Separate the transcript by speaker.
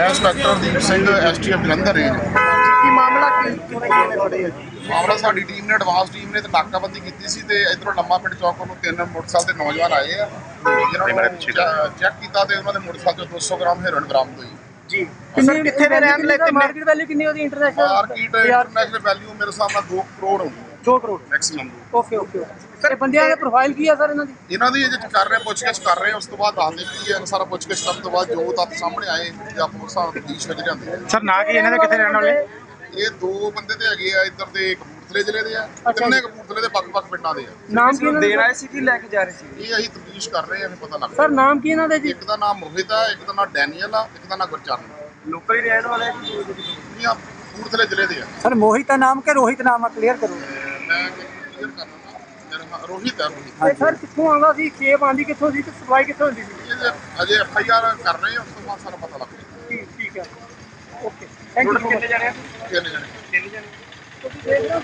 Speaker 1: Inspector Deep Singh STF Jalandhar range
Speaker 2: ਕੀ ਮਾਮਲਾ ਕੀ ਆ ਜੀ
Speaker 1: ਮਾਮਲਾ ਸਾਡੀ ਟੀਮ ਨੇ ਐਡਵਾਂਸ ਟੀਮ ਨੇ ਤੇ ਨਾਕਾਬੰਦੀ ਕੀਤੀ ਸੀ ਤੇ ਇਧਰੋਂ ਲੰਮਾ ਪਿੰਡ ਚੌਕ ਨੂੰ ਤਿੰਨ ਮੋਟਰਸਾਈਕਲ ਤੇ ਨੌਜਵਾਨ ਆਏ ਆ। ਜਿਹਨਾਂ ਨੂੰ ਚੈੱਕ ਕੀਤਾ ਤੇ ਉਹਨਾਂ ਦੇ ਮੋਟਰਸਾਈਕਲ ਤੋਂ 200 ਗ੍ਰਾਮ ਹੈਰੋਇਨ ਬਰਾਮਦ ਹੋਈ।
Speaker 2: ਜੀ। ਸਰ ਕਿੱਥੇ ਦੇ ਰਹਿਣ ਵਾਲੇ? ਕਿੰਨੇ
Speaker 3: ਮਾਰਕੀਟ ਵੈਲਿਊ ਕਿੰਨੀ ਉਹਦੀ ਇੰਟਰਨੈਸ਼ਨਲ
Speaker 1: ਮਾਰਕੀਟ ਇੰਟਰਨੈਸ਼ਨਲ ਵੈਲਿਊ ਮੇਰੇ ਹਿਸਾਬ ਨਾਲ 2 ਕਰੋੜ ਹੋਊਗੀ।
Speaker 3: 2 crore.
Speaker 1: Maximum
Speaker 3: okay okay sir ਬੰਦਿਆਂ ਦਾ ਪ੍ਰੋਫਾਈਲ ਕੀ ਆ ਸਰ ਇਹਨਾਂ ਦੀ?
Speaker 1: ਇਹਨਾਂ ਦੀ ਅਜੇ ਕਰ ਰਹੇ ਪੁੱਛਗਿੱਛ ਕਰ ਰਹੇ ਉਸ ਤੋਂ ਬਾਅਦ ਦੱਸਦੇ ਕੀ ਹੈ ਸਾਰਾ ਪੁੱਛਗਿੱਛ ਕਰਨ ਤੋਂ ਬਾਅਦ ਜੋ ਤੱਥ ਸਾਹਮਣੇ ਆਏ ਜਾਂ ਆਪੋ ਹਿਸਾਬ ਤਫਤੀਸ਼ ਵਿੱਚ ਆ।
Speaker 4: ਸਰ ਨਾ ਕੀ ਇਹਨਾਂ ਦੇ ਕਿੱਥੇ ਰਹਿਣ ਵਾਲੇ?
Speaker 1: ਇਹ ਦੋ ਬੰਦੇ ਤੇ ਹੈਗੇ ਆ ਇੱਧਰ ਦੇ ਕਪੂਰਥਲੇ ਜ਼ਿਲ੍ਹੇ ਦੇ ਆ ਤਿੰਨੇ ਕਪੂਰਥਲੇ ਦੇ ਵੱਖ-ਵੱਖ ਪਿੰਡਾਂ ਦੇ ਆ।
Speaker 3: ਨਾਮ ਕੀ ਇਹਨਾਂ ਦਾ
Speaker 2: ਸੀ ਕਿ ਲੈ ਕੇ ਜਾ ਰਹੇ ਸੀ?
Speaker 1: ਇਹ ਅਸੀਂ ਤਫਤੀਸ਼ ਕਰ ਰਹੇ ਆ ਫਿਰ ਪਤਾ ਲੱਗ
Speaker 3: ਸਰ ਨਾਮ ਕੀ ਇਹਨਾਂ ਦਾ ਜੀ?
Speaker 1: ਇੱਕ ਦਾ ਨਾਮ ਮੋਹਿਤ ਆ ਇੱਕ ਦਾ ਨਾਮ ਡੈਨੀਅਲ ਆ ਇੱਕ ਦਾ ਨਾਮ ਗੁਰਚਰਨ
Speaker 2: ਲੋਕਲ ਹੀ ਰਹਿਣ ਵਾਲੇ
Speaker 1: ਆ ਕਪੂਰਥਲੇ ਜ਼ਿਲ੍ਹੇ ਦੇ ਆ।
Speaker 3: ਸਰ ਮੋਹਿਤ ਦਾ ਨਾਮ ਕਿ ਰੋਹਿਤ ਨਾਮ ਆ? ਕਲੀਅਰ ਕਰੋ
Speaker 1: ਤੇ ਮੈਂ ਕਲੀਅਰ ਕਰਨਾ ਮੇਰਾ ਨਾਮ ਰੋਹਿਤ ਆ ਰੋਹਿਤ।
Speaker 3: ਤੇ ਸਰ ਕਿੱਥੋਂ ਆਉਂਦਾ ਸੀ? ਖੇਪ ਆਂਦੀ ਕਿੱਥੋਂ ਸੀ ਤੇ ਸਪਲਾਈ ਕਿੱਥੋਂ ਹੁੰਦੀ ਸੀ?
Speaker 1: ਇਹ ਅਜੇ ਐਫ ਆਈ ਆਰ ਕਰ ਰਹੇ ਆ ਉਸ ਤੋਂ ਬਾਅਦ ਸਾਰਾ ਪਤਾ ਲੱਗ ਜਾਏਗਾ।
Speaker 3: ਠੀਕ ਠੀਕ ਹੈ। ਓਕੇ। ਥੈਂਕ ਯੂ
Speaker 2: ਕਿੰਨੇ ਜਾਣੇ ਆ?
Speaker 1: ਕਿੰਨੇ ਜਣੇ।
Speaker 2: ਤਿੰਨ ਜਾਣੇ।
Speaker 3: ਤੁਸੀਂ ਦੇਖ ਰਹੇ ਹੋ